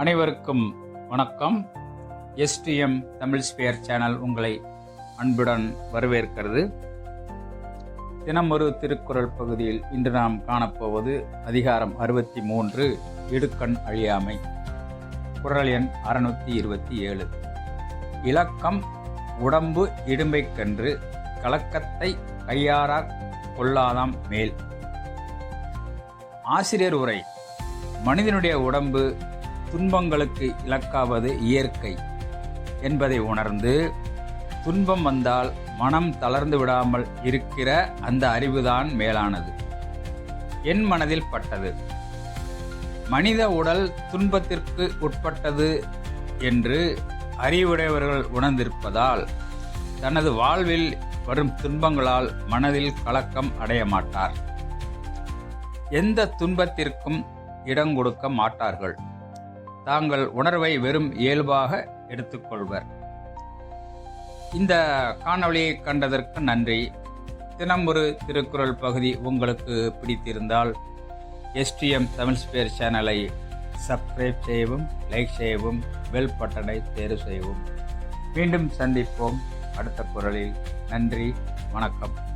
அனைவருக்கும் வணக்கம். STM Tamil spare channel உங்களை அன்புடன் வரவேற்கிறது. தினம் ஒரு திருக்குறள் பகுதியில் இன்று நாம் காணப்போவது அதிகாரம் அறுபத்தி மூன்று இடுக்கண் அழியாமை. குரல் எண் அறுநூற்றி இருபத்தி ஏழு. இலக்கம் உடம்பு இடும்பைக்கன்று கலக்கத்தை கையாரார் கொள்ளாதாம் மேல். ஆசிரியர் உரை. மனிதனுடைய உடம்பு துன்பங்களுக்கு இலக்காவது இயற்கை என்பதை உணர்ந்து துன்பம் வந்தால் மனம் தளர்ந்து விடாமல் இருக்கிற அந்த அறிவுதான் மேலானது. என் மனதில் பட்டது. மனித உடல் துன்பத்திற்கு உட்பட்டது என்று அறிவுடையவர்கள் உணர்ந்திருப்பதால் தனது வாழ்வில் வரும் துன்பங்களால் மனதில் கலக்கம் அடைய மாட்டார். எந்த துன்பத்திற்கும் இடம் கொடுக்க மாட்டார்கள். தாங்கள் உணர்வை வெறும் இயல்பாக எடுத்துக்கொள்வர். இந்த காணொளியை கண்டதற்கு நன்றி. தினம் ஒரு திருக்குறள் பகுதி உங்களுக்கு பிடித்திருந்தால் எஸ்டிஎம் தமிழ் ஸ்பேர் சேனலை சப்ஸ்கிரைப் செய்யவும் லைக் செய்யவும் பெல் பட்டனை தேர்வு செய்யவும். மீண்டும் சந்திப்போம். அடுத்த குரலில் நன்றி வணக்கம்.